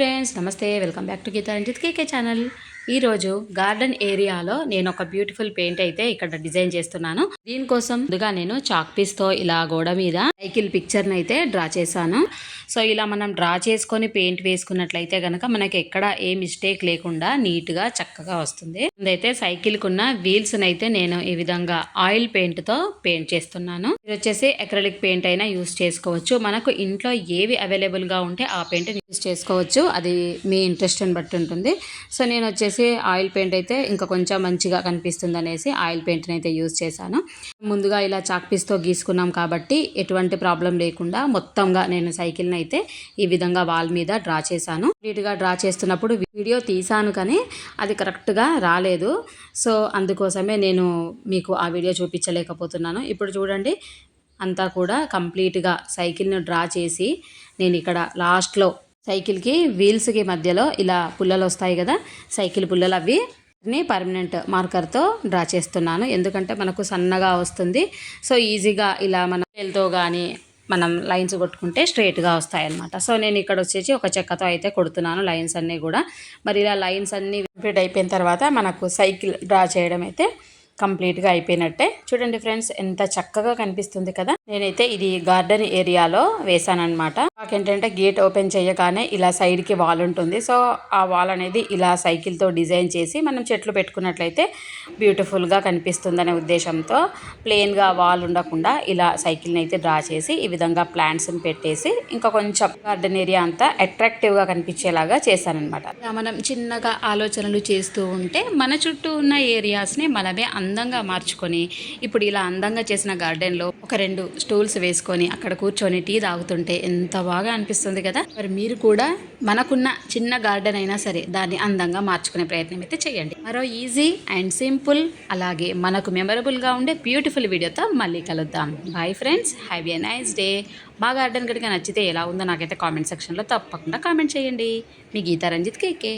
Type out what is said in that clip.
Friends నమస్తే welcome back to Geetha Ranjith KK channel. ఈరోజు garden ఏరియాలో నేను ఒక బ్యూటిఫుల్ పెయింట్ అయితే ఇక్కడ డిజైన్ చేస్తున్నాను. దీనికోసం ముందుగా నేను చాక్ పీస్తో ఇలా గోడ మీద సైకిల్ పిక్చర్ని అయితే డ్రా చేశాను. సో ఇలా మనం డ్రా చేసుకొని పెయింట్ వేసుకున్నట్లయితే గనక మనకి ఎక్కడ ఏ మిస్టేక్ లేకుండా నీట్గా చక్కగా వస్తుంది. ముందైతే సైకిల్కి ఉన్న వీల్స్ అయితే నేను ఈ విధంగా ఆయిల్ పెయింట్తో పెయింట్ చేస్తున్నాను. ఇది వచ్చేసి అక్రలిక్ పెయింట్ అయినా యూస్ చేసుకోవచ్చు. మనకు ఇంట్లో ఏవి అవైలబుల్గా ఉంటే ఆ పెయింట్ యూస్ చేసుకోవచ్చు. అది మీ ఇంట్రెస్ట్ని బట్టి ఉంటుంది. సో నేను వచ్చేసి ఆయిల్ పెయింట్ అయితే ఇంకా కొంచెం మంచిగా కనిపిస్తుంది అనేసి ఆయిల్ పెయింట్ని అయితే యూజ్ చేశాను. ముందుగా ఇలా చాక్ పీస్తో గీసుకున్నాం కాబట్టి ఎటువంటి ప్రాబ్లం లేకుండా మొత్తంగా నేను సైకిల్ని అయితే ఈ విధంగా వాల్ మీద డ్రా చేశాను. నీట్గా డ్రా చేస్తున్నప్పుడు వీడియో తీశాను కానీ అది కరెక్ట్గా రాలేదు. సో అందుకోసమే నేను మీకు ఆ వీడియో చూపించలేకపోతున్నాను. ఇప్పుడు చూడండి అంతా కూడా కంప్లీట్గా సైకిల్ను డ్రా చేసి నేను ఇక్కడ లాస్ట్లో సైకిల్కి వీల్స్కి మధ్యలో ఇలా పుల్లలు వస్తాయి కదా సైకిల్ పుల్లలు అవి ని పర్మనెంట్ మార్కర్తో డ్రా చేస్తున్నాను. ఎందుకంటే మనకు సన్నగా వస్తుంది. సో ఈజీగా ఇలా మన వేలుతో కానీ మనం లైన్స్ కొట్టుకుంటే స్ట్రైట్గా వస్తాయన్నమాట. సో నేను ఇక్కడ వచ్చేసి ఒక చెక్కతో అయితే కొడుతున్నాను లైన్స్ అన్నీ కూడా. మరి ఇలా లైన్స్ అన్నీ కంప్లీట్ అయిపోయిన తర్వాత మనకు సైకిల్ డ్రా చేయడం అయితే కంప్లీట్గా అయిపోయినట్టే. చూడండి ఫ్రెండ్స్ ఎంత చక్కగా కనిపిస్తుంది కదా. నేనైతే ఇది గార్డెన్ ఏరియాలో వేసానమాట మాకేంటంటే గేట్ ఓపెన్ చేయగానే ఇలా సైడ్కి వాల్ ఉంటుంది. సో ఆ వాల్ అనేది ఇలా సైకిల్తో డిజైన్ చేసి మనం చెట్లు పెట్టుకున్నట్లయితే బ్యూటిఫుల్గా కనిపిస్తుందనే ఉద్దేశంతో ప్లెయిన్గా వాల్ ఉండకుండా ఇలా సైకిల్ని అయితే డ్రా చేసి ఈ విధంగా ప్లాంట్స్ని పెట్టేసి ఇంకా కొంచెం గార్డెన్ ఏరియా అంతా అట్రాక్టివ్గా కనిపించేలాగా చేశానమాట మనం చిన్నగా ఆలోచనలు చేస్తూ ఉంటే మన చుట్టూ ఉన్న ఏరియాస్ని మనమే అందంగా మార్చుకొని ఇప్పుడు ఇలా అందంగా చేసిన గార్డెన్లో ఒక రెండు స్టూల్స్ వేసుకొని అక్కడ కూర్చొని టీ తాగుతుంటే ఎంత బాగా అనిపిస్తుంది కదా. మరి మీరు కూడా మనకున్న చిన్న గార్డెన్ అయినా సరే దాన్ని అందంగా మార్చుకునే ప్రయత్నం అయితే చేయండి. మరో ఈజీ అండ్ సింపుల్ అలాగే మనకు మెమరబుల్గా ఉండే బ్యూటిఫుల్ వీడియోతో మళ్ళీ కలుద్దాం. Bye friends have a nice day మా గార్డెన్ కనుక నచ్చితే ఎలా ఉందో నాకైతే కామెంట్ సెక్షన్లో తప్పకుండా కామెంట్ చేయండి. మీ గీతా రంజిత్ కేకే.